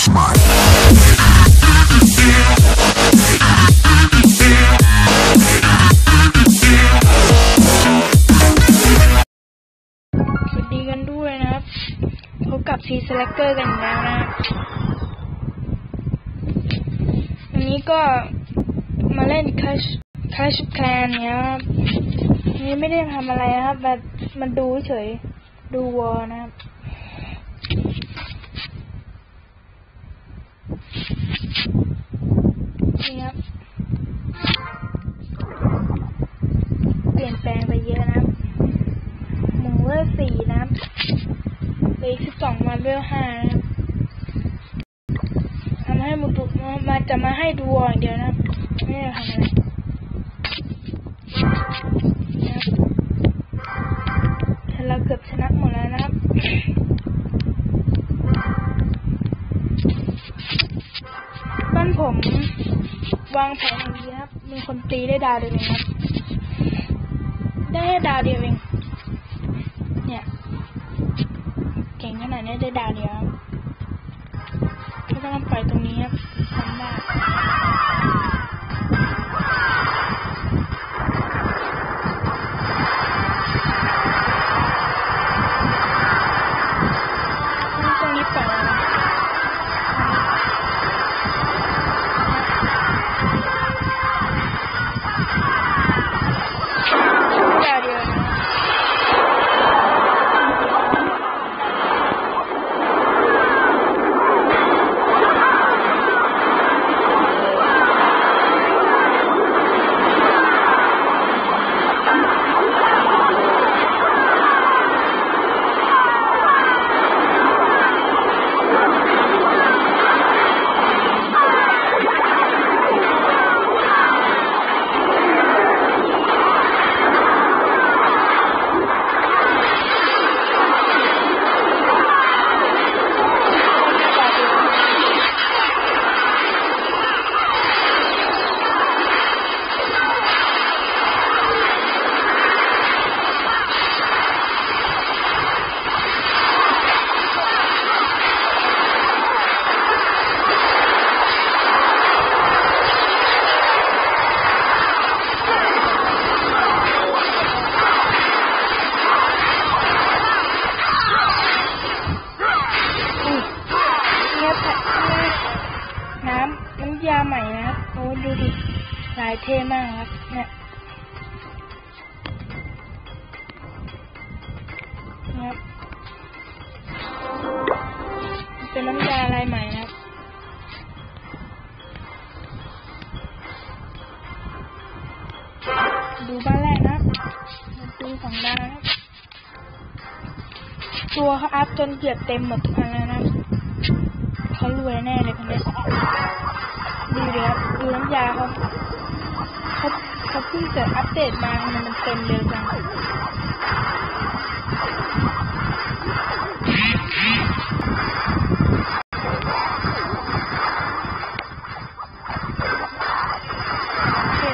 Splash Mark. สวัสดีกันด้วยนะครับ พบกับ C Selector กันอีกแล้วนะวันนี้ก็มาเล่น Clash Clash Clan เนี้ยครับนี้ไม่ได้ทำอะไรนะครับ แบบมันดูเฉย ดูวอลนะครับ นี่ครับ เปลี่ยนแปลงไปเยอะนะครับ หนึ่งเวอร์สี่นะครับเหลืออีกสิบสองวัน เวอร์ห้านะครับทำให้มุตุมามาจะมาให้ดูอย่างเดียวนะครับไม่ได้ทำอะไรนะครับเราเกือบชนะหมดแล้วนะครับบ้านผมวางแผนอย่างนี้ครับ มีคนตีได้ดาวเดียวเองครับ ได้ดาวเดียวเอง เนี่ย เก่งข นาดนี้ได้ดาวเดียวครับก็ต้องปล่อยตรงนี้ครับทำได้ตรงนี้ปล่อยแล้วนะดาวเดียวนะ อุ้ยเนี่ยผัดน้ำน้ำ ยาใหม่นะครับโอ้ดูดิลายเท่มากครับเนี่ยนะครับเป็นน้ำยาลายใหม่นะครับดูบ้านแรกนะครับดูสองดาวนะครับตัวเขาอัพจนเกือบเต็มหมดทุกอันแล้วนะเขารวยแน่เลยคนนี้ ดูเดี๋ยวดูน้ำยาเขาเขาเขาเพิ่งเกิดอัปเดตมามันมันเต็มเร็วจังเท่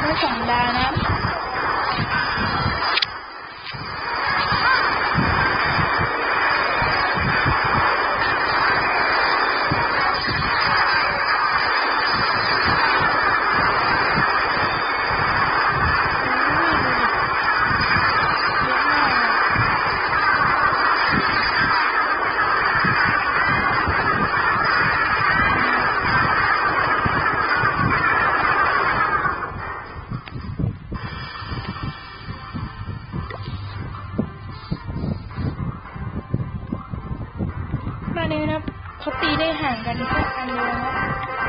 ไม่สองดาวนะ บ้า นนี้นะครับเขาตีได้ห่างกันแค่อันเดียวนะ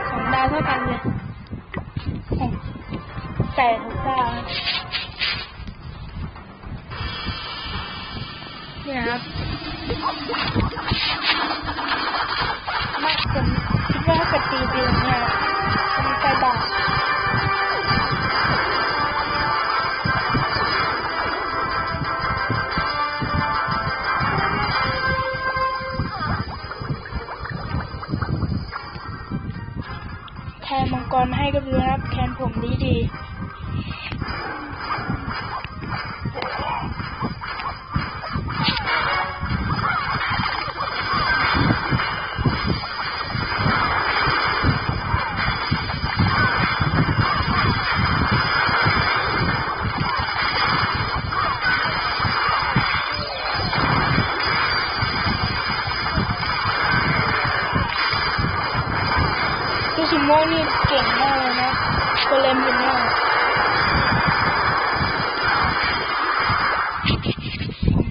สองดาวเท่ากันเลยแปดหกดาวเนี่ยครับ นี่เก่งมากเลยนะโกเลมเป็นเนี่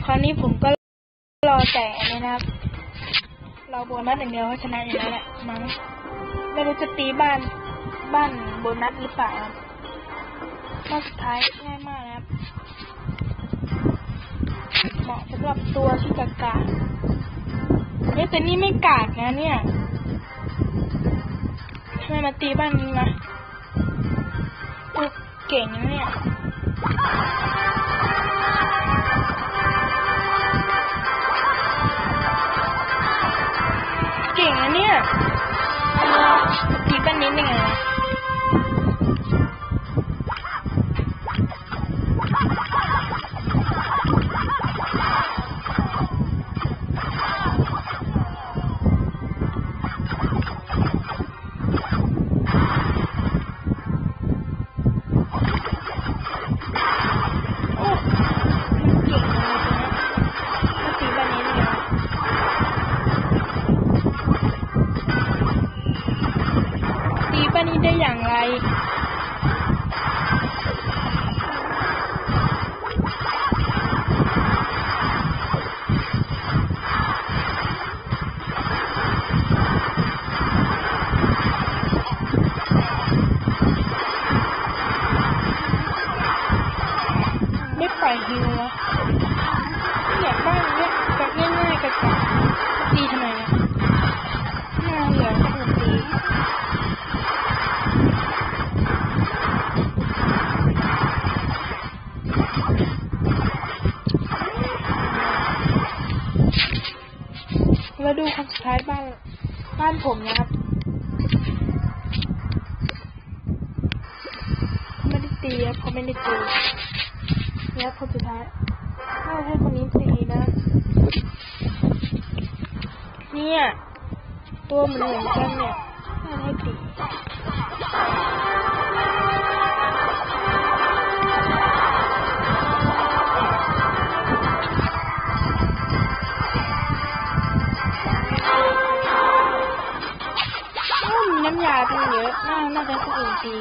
คราวนี้ผมก็รอแต่นะครับเราโบนัสอย่างเดียวชนะอยู่แล้วแหละมั้งไม่รู้จะตีบ้านบ้านโบนัสหรือเปล่าครับมาสุดท้ายง่ายมากนะครับเหมาะสำหรับตัวที่กากาเฮ้ยแต่นี่ไม่กากนะเนี่ย ไมมาตีบ้านนี้นะอุ๊ยเก่งนะเนี่ย ตีครับเขาไม่ได้ตีแล้วคนสุดท้ายถ้าให้คนนี้ตีนะ เนี่ย ตัวเหมือนเหมือนกันเนี่ยถ้าให้ตีน้ำยาตั้งเยอะ น่า น่าจะคนอื่นตี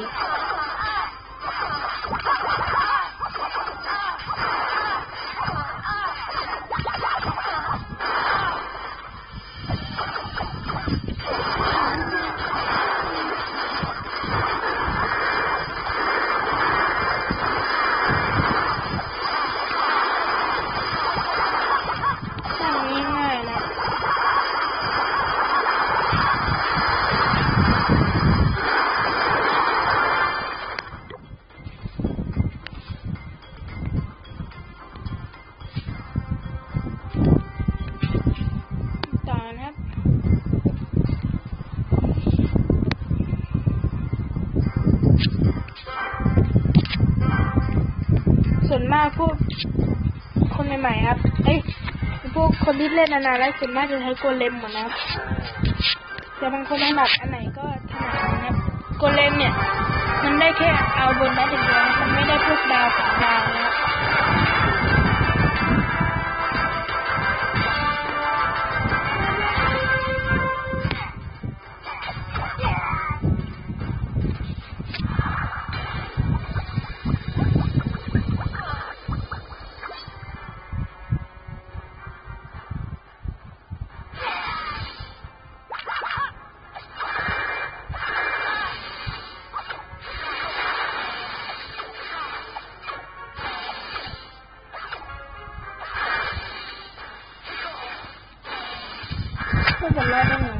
พีดเล่นนานๆแล้วส่วนมากจะใช้โกเลมหมดนะครับแต่บางคนถนัดอันไหนก็ถนัดอันนั้นนะครับโกเลมเนี่ย มันได้แค่เอาบนนั้นอย่างเดียวมันไม่ได้พวกดาวสองดาวนะครับ ไม่จ